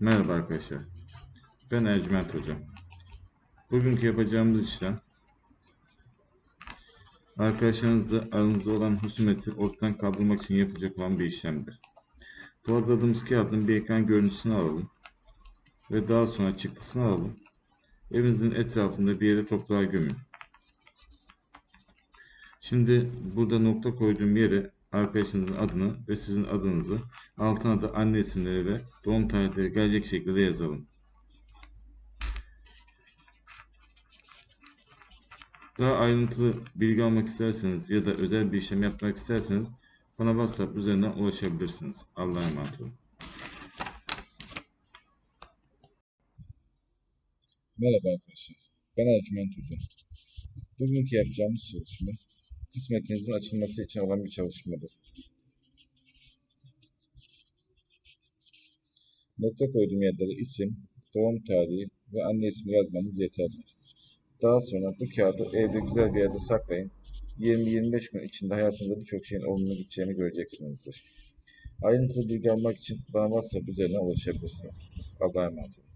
Merhaba arkadaşlar. Ben Ercüment Hoca. Bugünkü yapacağımız işlem arkadaşlarınızla aranızda olan husumeti ortadan kaldırmak için yapılacak olan bir işlemdir. Bu adadığımız kağıdın bir ekran görüntüsünü alalım ve daha sonra çıktısını alalım. Evinizin etrafında bir yere toprağa gömün. Şimdi burada nokta koyduğum yere arkadaşınızın adını ve sizin adınızı altına da anne isimleri ve doğum tarihleri gelecek şekilde yazalım. Daha ayrıntılı bilgi almak isterseniz ya da özel bir işlem yapmak isterseniz bana WhatsApp üzerinden ulaşabilirsiniz. Allah'a emanet olun. Merhaba arkadaşlar. Ben Ercüment Hoca. Bugünkü yapacağımız çalışma kısmetinizin açılması için olan bir çalışmadır. Nokta koyduğum yerlere isim, doğum tarihi ve anne ismi yazmanız yeterli. Daha sonra bu kağıdı evde güzel bir yerde saklayın. 20-25 gün içinde hayatınızda birçok şeyin olumlu gideceğini göreceksinizdir. Ayrıntılı bilgi almak için bana WhatsApp üzerinden ulaşabilirsiniz. Allah'a emanet olun.